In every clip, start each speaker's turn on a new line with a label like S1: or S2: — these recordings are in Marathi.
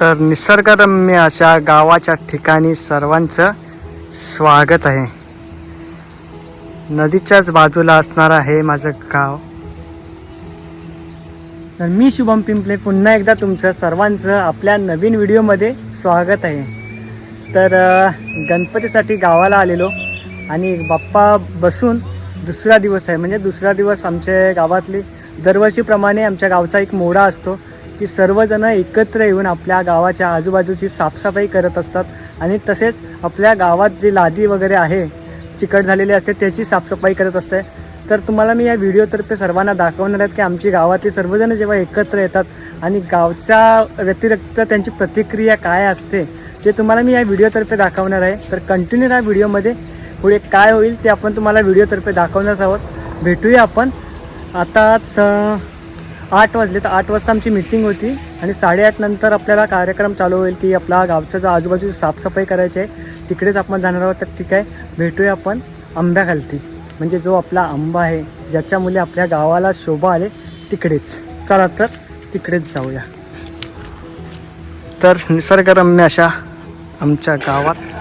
S1: तर निसर्गरम्य अशा गावाच्या ठिकाणी सर्वांचं स्वागत आहे. नदीच्याच बाजूला असणार आहे माझं गाव. तर मी शुभम पिंपले पुन्हा एकदा तुमचं सर्वांचं आपल्या नवीन व्हिडिओमध्ये स्वागत आहे. तर गणपतीसाठी गावाला आलेलो आणि बाप्पा बसून दुसरा दिवस आहे. म्हणजे दुसरा दिवस आमच्या गावातली दरवर्षीप्रमाणे आमच्या गावचा एक मोडा असतो. की सर्वजण एकत्र येऊन आपल्या गावाच्या आजूबाजूची साफसफाई करत असतात आणि तसेच आपल्या गावात जी लादी वगैरे आहे चिकट झालेली असते त्याची साफसफाई करत असते. तर तुम्हाला मी या व्हिडिओतर्फे सर्वांना दाखवणार आहेत की आमची गावातली सर्वजण जेव्हा एकत्र येतात आणि गावच्या व्यतिरिक्त त्यांची प्रतिक्रिया काय असते ते तुम्हाला मी या व्हिडिओतर्फे दाखवणार आहे. तर कंटिन्यू या व्हिडिओमध्ये पुढे काय होईल ते आपण तुम्हाला व्हिडिओतर्फे दाखवणार आहोत. भेटूया आपण. आताच आठ वाजले तर आठ वाजता आमची मीटिंग होती आणि साडेआठ नंतर आपल्याला कार्यक्रम चालू होईल की आपला गावचा जो आजूबाजूची साफसफाई करायची आहे तिकडेच आपण जाणार आहोत तर ठीक आहे भेटूया आपण आंब्याखालती. म्हणजे जो आपला आंबा आहे ज्याच्यामुळे आपल्या गावाला शोभा आले तिकडेच. चला तर तिकडेच जाऊया. तर निसर्गरम्य अशा आमच्या गावात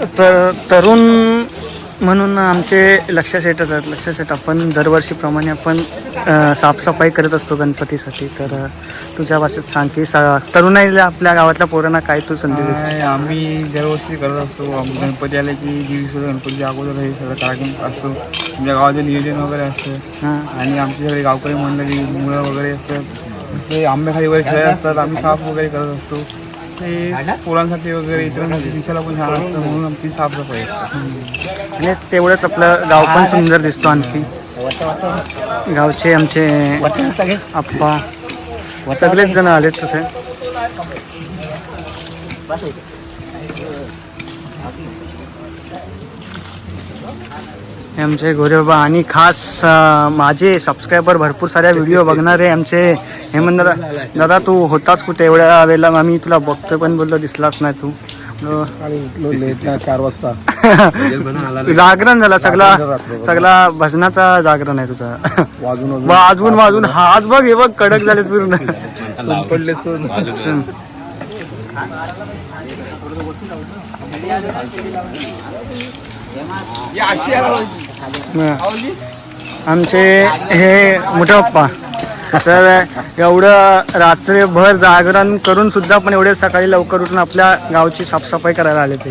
S1: तर तरुण म्हणून आमचे लक्ष सेटच आहेत. लक्ष सेट आपण दरवर्षीप्रमाणे आपण साफसफाई करत असतो गणपतीसाठी. तर तुझ्या भाषेत सांग की सा तरुणाईला आपल्या गावातल्या पोरांना काय तू?
S2: काय आम्ही दरवर्षी करत असतो. आम- गणपती आले की दिवस गणपतीच्या अगोदर हे सगळं कार्यक्रम असतो. आमच्या गावाचे नियोजन वगैरे असतं.
S1: हां.
S2: आणि आमची सगळे गावकरी मंडळी मुलं वगैरे असतात. ते आंब्याखाली वगैरे खेळ असतात. आम्ही साफ वगैरे करत असतो. ते पोरांसाठी वगैरे इतर दिसायला पण छान असतं म्हणून आमची साफसफाई
S1: आणि तेवढंच आपलं गाव पण सुंदर दिसतो आणखी. गावचे आमचे आप्पा सगळेच जण आलेत तसे. आमचे गोरेबाबा आणि खास माझे सबस्क्रायबर भरपूर साऱ्या व्हिडिओ बघणारे आमचे. हे म्हणणार दादा तू होताच कुठे? एवढ्या वेळेला आम्ही तुला बघतोय पण बोललो दिसलाच नाही तू.
S3: चार वाजता.
S1: जागरण झाला सगळा सगळा भजनाचा जागरण आहे तुझा.
S3: वाजून वाजून.
S1: वाजवून हात बघ हे बघ कडक झाले पूर्ण.
S3: पडले सून
S1: आमचे हे मोठे पप्पा. तर एवढं रात्रभर जागरण करून सुद्धा पण एवढे सकाळी लवकर उठून आपल्या गावची साफसफाई करायला आले ते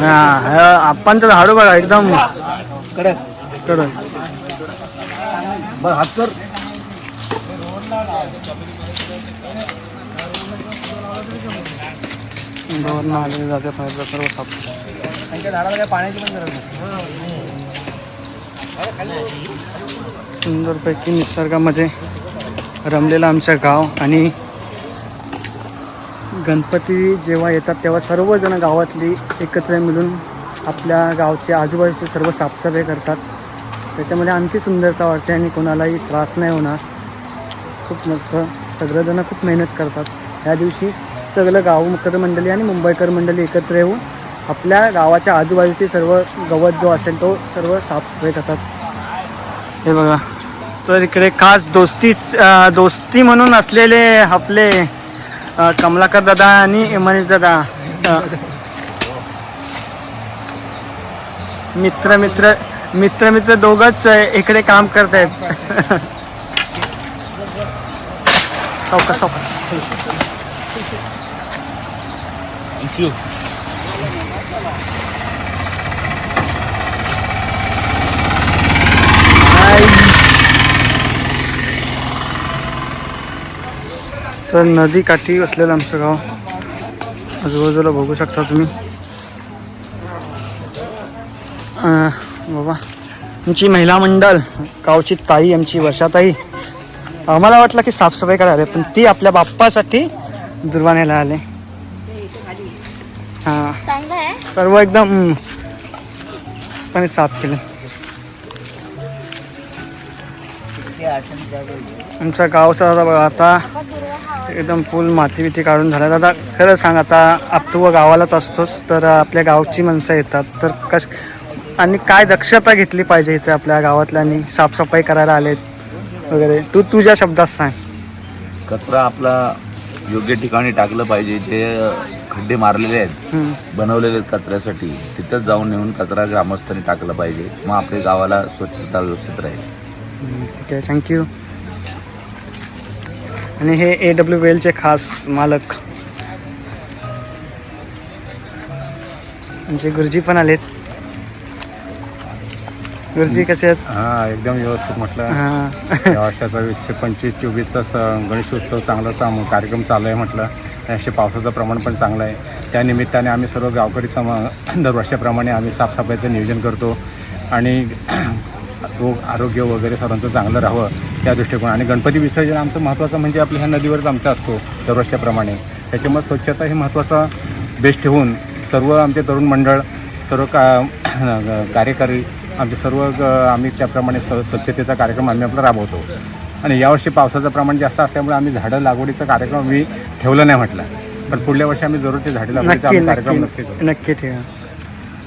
S1: हा आपण तर झाडू बघा एकदम. कडक.
S3: बरं त्यांच्या
S1: झाडाला काय पाण्याची पण गरज नाही. सुंदरपैकी निसर्गामध्ये रमलेलं आमचं गाव आणि गणपती जेव्हा येतात तेव्हा सर्वजण गावातली एकत्र मिळून आपल्या गावचे आजूबाजूचे सर्व साफसफाई करतात. त्याच्यामध्ये आणखी सुंदरता वाटते आणि कोणालाही त्रास नाही होणार. खूप मस्त. सगळेजणं खूप मेहनत करतात. त्या दिवशी सगळं गाव मुखर मंडळी आणि मुंबईकर मंडळी एकत्र येऊन आपल्या गावाच्या आजूबाजूचे सर्व गवत जो असेल तो सर्व साफसफाई करतात. हे बघा तर इकडे खास दोस्ती दोस्ती म्हणून असलेले आपले कमलाकर दादा आणि मनीष दादा मित्र मित्र मित्र मित्र दोघच इकडे काम करत आहेत सावकाश सावकाश तर नदी काठी असलेलं आमचं गाव. आजूबाजूला बघू शकता तुम्ही. बाबा आमची महिला मंडळ गावची ताई आमची वर्षाताई. आम्हाला वाटलं की साफसफाई करायला पण ती आपल्या बाप्पासाठी दुर्वाण्याला आले. हां.
S4: आहे
S1: सर्व एकदम पण साफ केलं। आमच्या गावचा बघा आता एकदम फुल माती बिती काढून झाला दादा खरं सांग आता आप तू गावालाच असतोस तर आपल्या गावची माणसं येतात. तर कस आणि काय दक्षता घेतली पाहिजे इथे आपल्या गावातल्यांनी साफसफाई करायला आलेत वगैरे? तू तुझ्या शब्दात सांग.
S4: कचरा आपला योग्य ठिकाणी टाकलं पाहिजे जे खड्डे मारलेले आहेत. बनवलेले आहेत कचऱ्यासाठी तिथंच जाऊन नेऊन कचरा ग्रामस्थांनी टाकला पाहिजे. मग आपल्या गावाला स्वच्छता व्यवस्थित राहील.
S1: ठीक आहे. थँक्यू आणि हे ए डब्ल्यू वेलचे खास मालक. आमचे गुरुजी पण आलेत. गुरुजी कसे आहेत?
S5: हा एकदम व्यवस्थित म्हटलं.
S1: हां.
S5: या वर्षाचा वीसशे पंचवीस चोवीसचा स- गणेशोत्सव चांगला सा- कार्यक्रम चालू आहे म्हटलं. याशी पावसाचं प्रमाण पण चांगलं आहे. त्या निमित्ताने आम्ही सर्व गावकरी सम दरवर्षाप्रमाणे आम्ही साफसफाईचं नियोजन करतो. आणि रोग आरोग्य वगैरे सर्वांचं चांगलं राहावं त्या दृष्टिकोन आणि गणपती विसर्जन आमचं महत्त्वाचं म्हणजे आपल्या ह्या नदीवरच आमचा असतो दरवर्षाप्रमाणे. त्याच्यामुळे स्वच्छता हे महत्त्वाचा बेस ठेवून सर्व आमचे तरुण मंडळ सर्व का कार्यकारी आमचे सर्व आम्ही त्याप्रमाणे स स्वच्छतेचा कार्यक्रम आम्ही आपला राबवतो. आणि यावर्षी पावसाचं प्रमाण जास्त असल्यामुळे आम्ही झाडं लागवडीचा कार्यक्रम आम्ही ठेवलं नाही म्हटलं. पण पुढल्या वर्षी आम्ही जरूर ते झाडे लागवडीचा आम्ही कार्यक्रम नक्की
S1: नक्की
S5: करू.
S1: नक्की ठेवा.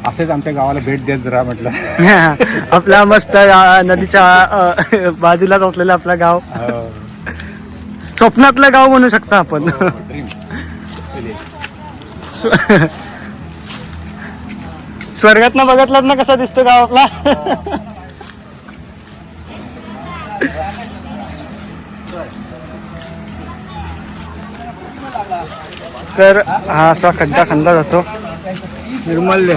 S5: असेच आमच्या गावाला भेट देत जरा म्हटलं.
S1: आपला मस्त अ, नदीच्या अ, बाजूलाच असलेलं आपलं गाव.
S5: हो.
S1: स्वप्नातलं गाव म्हणू शकता आपण. स्वर्गात ना बघितलात ना कसा दिसतो गाव आपला? तर हा असा खड्डा खंदा जातो.
S5: निर्मल्य.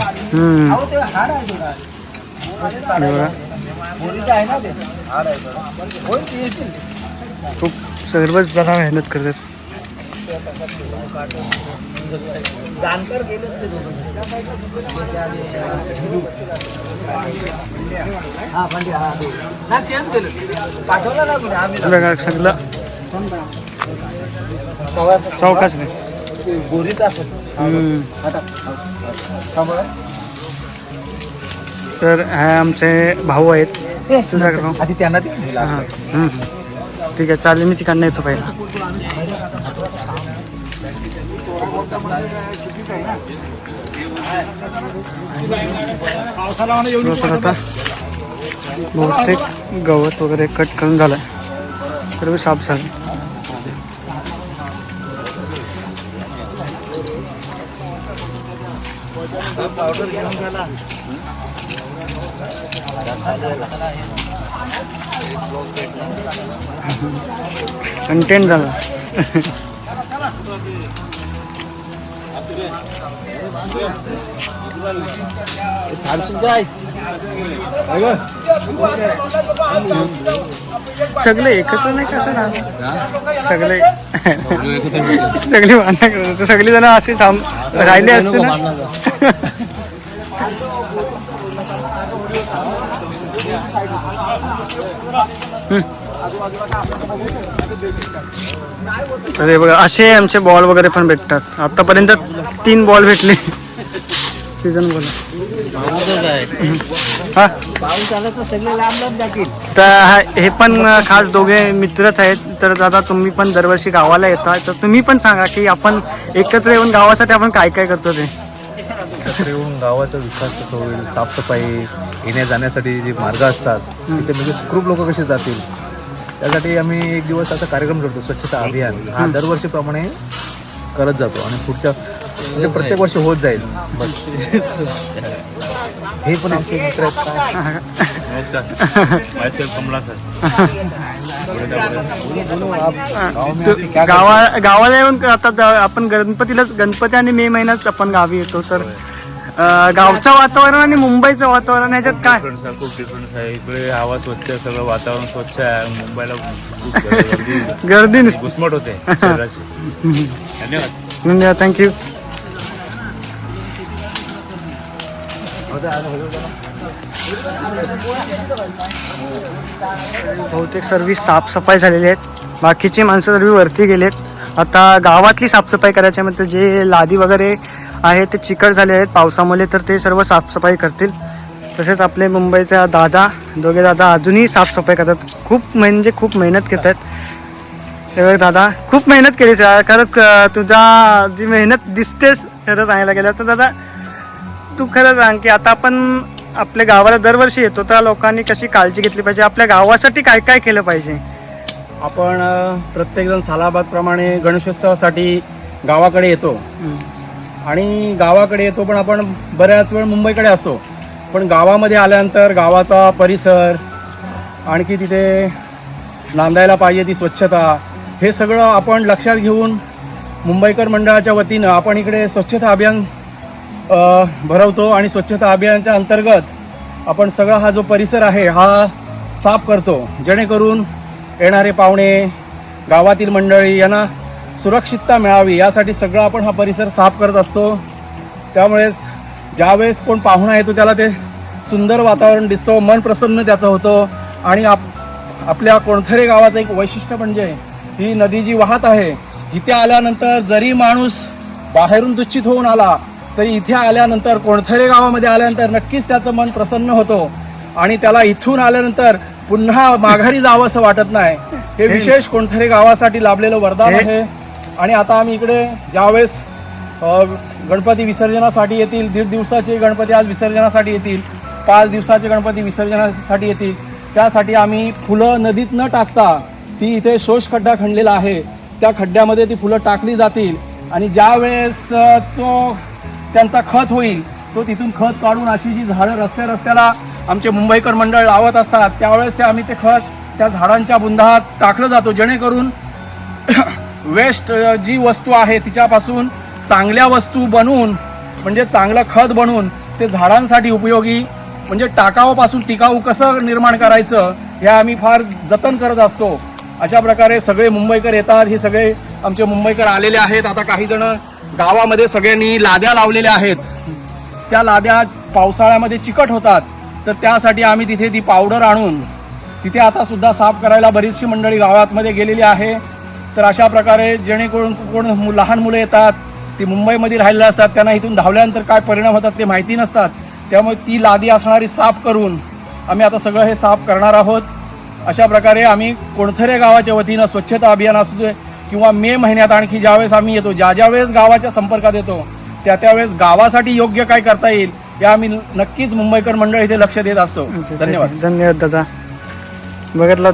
S1: हम्म हे बघा. खूप सर्वच जण मेहनत करतात बघा सगळं चौकाच नाही हम्म. तर हे आमचे भाऊ आहेत सुधाकर
S2: आधी त्यांना
S1: हां. ठीक आहे चालेल मी तिकडनं येतो पहिला आता बहुतेक गवत वगैरे कट करून झालं सर्व साफ झालं कंटेंट झाला. सगळे एकत्र नाही कसं राहणार सगळे. सगळे भांडण करत. सगळी जण असे राहिले असते ना? अरे बघा असे आमचे बॉल वगैरे पण भेटतात. आतापर्यंत तीन बॉल भेटले. Season ball. हा? तर हा- हे पण खास दोघे मित्रच आहेत. तर दादा तुम्ही पण दरवर्षी गावाला येता. तर तुम्ही पण सांगा की आपण एकत्र येऊन गावासाठी आपण काय काय करतो ते?
S3: एकत्र येऊन गावाचा विकास कसा होईल साफसफाई येण्या जाण्यासाठी जे मार्ग असतात तिथे म्हणजे सुखरूप लोक कसे जातील? त्यासाठी आम्ही एक दिवस असा कार्यक्रम करतो स्वच्छता अभियान. हा दरवर्षीप्रमाणे करत जातो आणि पुढच्या म्हणजे प्रत्येक वर्षी होत जाईल. बस हे पण आमचे मित्र आहेत.
S1: गावा गावाला येऊन आता आपण गणपतीलाच गणपती आणि मे महिन्यात आपण गावी येतो तर अं, गावचं वातावरण आणि मुंबईचं वातावरण ह्याच्यात काय?
S6: डिफरन्स आहे खूप डिफरन्स आहे. इकडे हवा स्वच्छ आहे सगळं वातावरण स्वच्छ आहे. मुंबईला खूप गर्दी
S1: गर्दी नसते
S6: घुसमट होते शहराची धन्यवाद.
S1: धन्यवाद थँक्यू बहुतेक सर्व साफसफाई झालेली आहेत. बाकीची माणसं सर्व वरती गेलेत. आता गावातली साफसफाई करायच्या म्हणजे जे लादी वगैरे आहे ते चिकट झाले आहेत. पावसामुळे तर ते सर्व साफसफाई करतील. तसेच आपले मुंबईचा दादा दोघे दादा अजूनही साफसफाई करतात. खूप म्हणजे खूप मेहनत घेत आहेत. दादा खूप मेहनत केलीस यार. खरंच क- तुझा जी मेहनत दिसतेस खरं सांगायला गेलं तर दादा तू खरं सांग की आता आपण आपल्या गावाला दरवर्षी येतो त्या लोकांनी कशी काळजी घेतली पाहिजे? आपल्या गावासाठी काय काय केलं पाहिजे?
S7: आपण प्रत्येकजण सालाबादप्रमाणे गणेशोत्सवासाठी गावाकडे येतो. आणि गावाकडे येतो पण आपण बऱ्याच वेळ मुंबईकडे असतो. पण गावामध्ये आल्यानंतर गावाचा परिसर आणखी तिथे नांदायला पाहिजे ती स्वच्छता हे सगळं आपण लक्षात घेऊन मुंबईकर मंडळाच्या वतीनं आपण इकडे स्वच्छता अभियान भरवतो आणि स्वच्छता अभियानाच्या अंतर्गत आपण सगळा हा जो परिसर आहे हा साफ करतो. जेणेकरून येणारे पाहुणे गावातील मंडळी यांना सुरक्षितता मिळावी यासाठी सगळं आपण हा परिसर साफ करत असतो. त्यामुळेच ज्यावेळेस कोण पाहुणा येतो त्याला ते सुंदर वातावरण दिसतो मन प्रसन्न त्याचं होतं. आणि आप आपल्या कोणथरे गावाचं एक वैशिष्ट्य म्हणजे ही नदी जी वाहत आहे इथे आल्यानंतर जरी माणूस बाहेरून दूषित होऊन आला तरी इथे आल्यानंतर कोणथरे गावामध्ये आल्यानंतर नक्कीच त्याचं मन प्रसन्न होतो. आणि त्याला इथून आल्यानंतर पुन्हा माघारी जावं असं वाटत नाही. हे विशेष कोणथरे गावासाठी लाभलेलं वरदान आहे. आणि आता आम्ही इकडे ज्यावेळेस गणपती विसर्जनासाठी येतील दीड दिवसाचे गणपती आज विसर्जनासाठी येतील पाच दिवसाचे गणपती विसर्जनासाठी येतील त्यासाठी आम्ही फुलं नदीत न टाकता ती इथे शोष खड्डा खणलेला आहे. त्या खड्ड्यामध्ये ती फुलं टाकली जातील आणि ज्या वेळेस तो त्यांचा खत होईल तो तिथून खत काढून अशी जी झाडं रस्त्या रस्त्याला आमचे मुंबईकर मंडळ लावत असतात त्यावेळेस ते आम्ही ते खत त्या झाडांच्या बुंदात टाकलं जातो जेणेकरून वेस्ट जी वस्तू आहे तिच्यापासून चांगल्या वस्तू बनवून म्हणजे चांगलं खत बनवून ते झाडांसाठी उपयोगी म्हणजे टाकावापासून टिकाऊ कसं निर्माण करायचं हे आम्ही फार जतन करत असतो. अशा प्रकारे सगळे मुंबईकर येतात हे सगळे आमचे मुंबईकर आलेले आहेत. आता काही जण गावामध्ये सगळ्यांनी लाद्या लावलेल्या आहेत. त्या लाद्या पावसाळ्यामध्ये चिकट होतात. तर त्यासाठी आम्ही तिथे ती पावडर आणून तिथे आता सुद्धा साफ करायला बरीचशी मंडळी गावातमध्ये गेलेली आहे. तर अशा प्रकारे जेणेकरून कोण लहान मुलं येतात ती मुंबईमध्ये राहिलेले असतात त्यांना इथून धावल्यानंतर काय परिणाम होतात ते माहिती नसतात. त्यामुळे ती लादी असणारी साफ करून आम्ही आता सगळं हे साफ करणार आहोत. अशा प्रकारे आम्ही कोणथरे गावाच्या वतीनं स्वच्छता अभियान असू दे किंवा मे महिन्यात आणखी ज्यावेळेस आम्ही येतो ज्या ज्या वेळेस गावाच्या संपर्कात येतो त्या त्यावेळेस गावासाठी योग्य काय करता येईल या आम्ही नक्कीच मुंबईकर मंडळ इथे लक्ष देत असतो. धन्यवाद.
S1: धन्यवाद दादा. बघितलं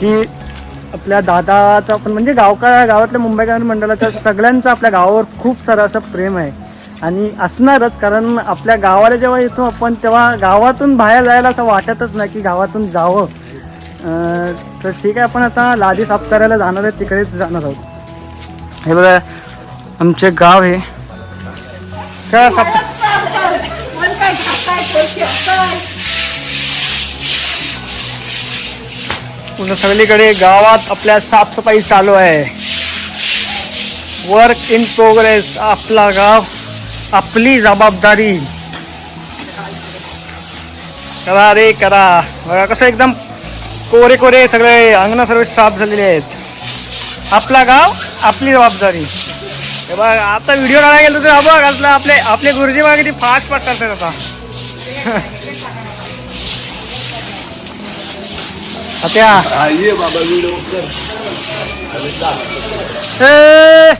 S1: की आपल्या दादाचं पण म्हणजे गावकार गावातल्या मुंबईकर मंडळाच्या सगळ्यांचं आपल्या गावावर खूप सारं असं प्रेम आहे. आणि असणारच कारण आपल्या गावाला जेव्हा येतो आपण तेव्हा गावातून बाहेर जायला असं वाटतच नाही की गावातून जावं. तर ठीक आहे आपण आता लादी साफ करायला जाणार आहे तिकडेच जाणार आहोत. हे बघा आमचे गाव हे. काय साफ पुन्हा सगळीकडे गावात आपल्या साफसफाई चालू आहे. वर्क इन प्रोग्रेस आपला गाव आपली जबाबदारी. करा रे करा. बघा कसं एकदम कोरे कोरे सगळे अंगण सर्व साफ झालेले आहेत. आपला गाव आपली जबाबदारी. बघा बघ आता व्हिडिओ काढायला गेलो तर बघ आपले आपले गुरुजी बघा किती फास्ट फास्ट करतात आता. आता ए!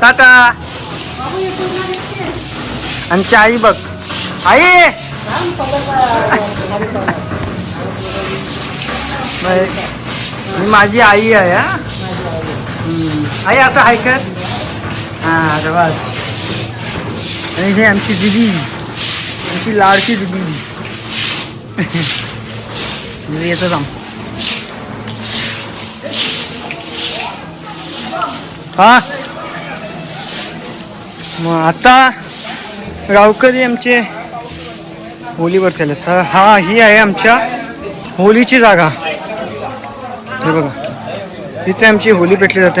S1: टाटा आमची आई बघ. आई! ही माझी आई आहे हा? हम्म. आई असं आहे का हा अरे बस आमची लाडकी दिदी दिदी येतं जाम हा? आता गावकरी आमचे होलीवर चालत तर हा, ही आहे आमच्या होलीची जागा। हे बघा होली पेटली जाते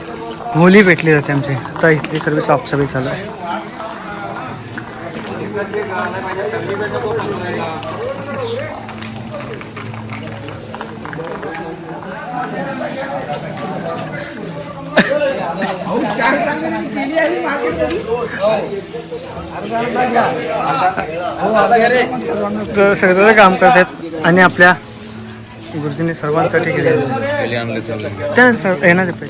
S1: होली भेटली जाते आमची. आता इथली सर्व साफसफाई चालू आहे. तर सगळं काम करतात आणि आपल्या गुरुजींनी सर्वांसाठी केले त्या सर येणार आहे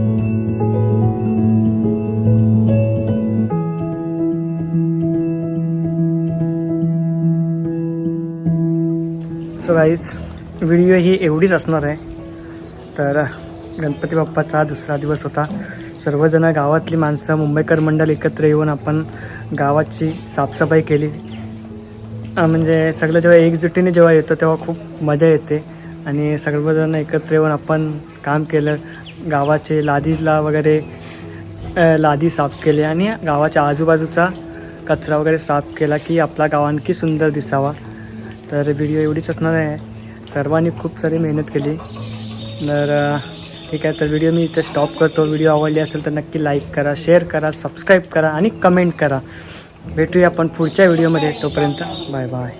S1: सो गाईज व्हिडिओ ही एवढीच असणार आहे. तर गणपती बाप्पाचा दुसरा दिवस होता. सर्वजण गावातली माणसं मुंबईकर मंडळ एकत्र येऊन आपण गावाची साफसफाई केली. म्हणजे सगळं जेव्हा एकजुटीने जेव्हा येतो तेव्हा खूप मजा येते. आणि सर्वजण एकत्र येऊन आपण काम केलं. गावाचे लादीला वगैरे लादी साफ केले. आणि गावाच्या आजूबाजूचा कचरा वगैरे साफ केला की आपला गाव आणखी सुंदर दिसावा. तर व्हिडिओ एवढीच असणार आहे. सर्वांनी खूप सारी मेहनत केली. तर ठीक आहे तर व्हिडिओ मी इथे स्टॉप करतो. व्हिडिओ आवडली असेल तर नक्की लाईक करा शेअर करा सबस्क्राईब करा आणि कमेंट करा. भेटूया आपण पुढच्या व्हिडिओमध्ये तोपर्यंत बाय बाय